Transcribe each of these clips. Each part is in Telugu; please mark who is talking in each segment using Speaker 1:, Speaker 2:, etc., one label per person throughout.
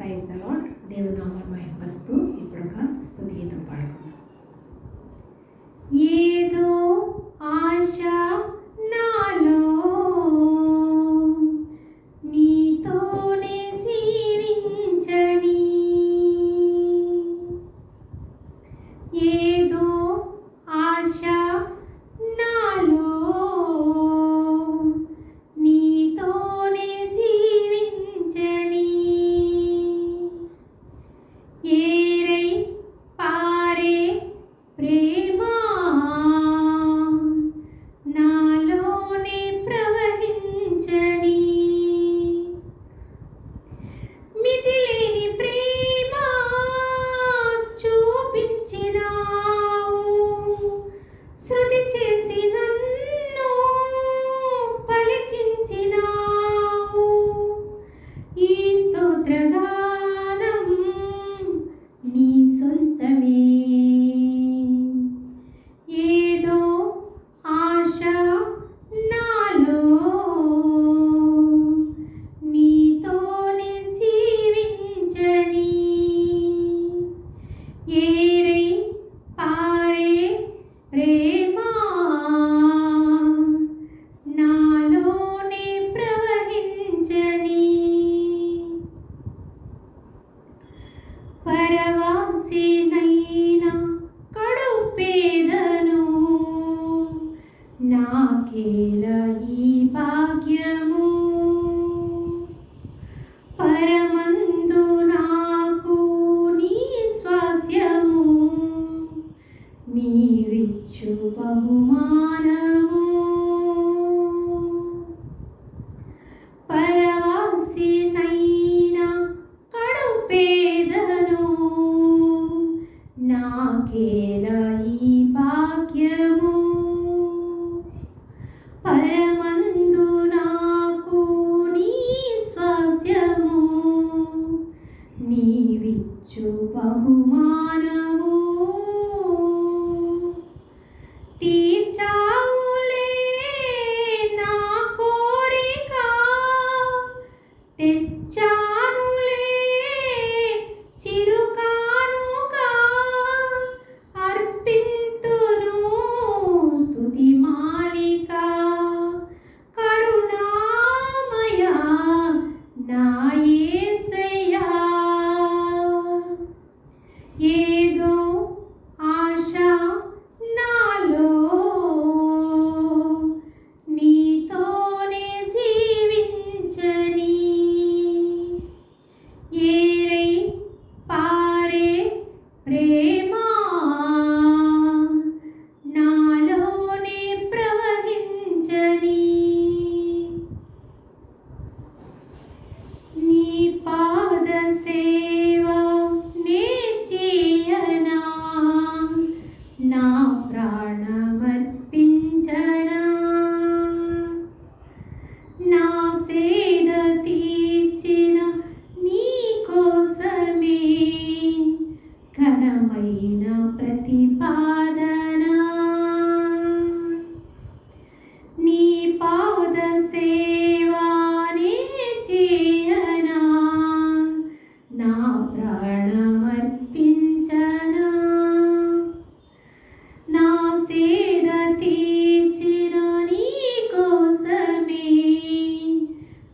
Speaker 1: ప్రైజ్ ద లాడ్ దేవుని నామం మహిమ వస్తూ ఇప్పుడు ఒక స్థుతిగీతం పాడుకుందాం. ఏదో is పరమందు నాకు నీ స్వాస్యము. నీవిచ్చు బహుమానము. తీ ప్రేమా నాలోనే ప్రవహించని. నీ పాద సే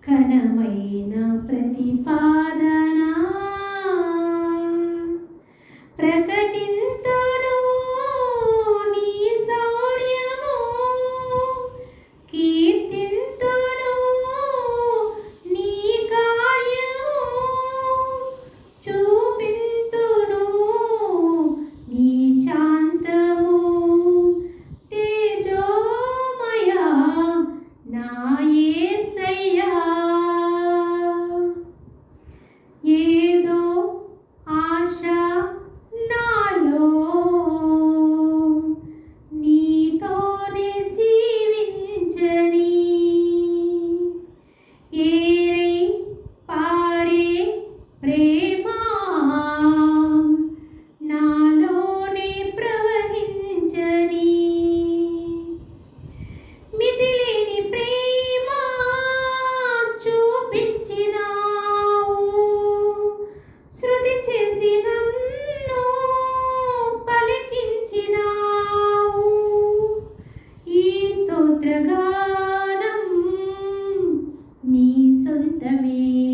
Speaker 1: കന ஏ Demi.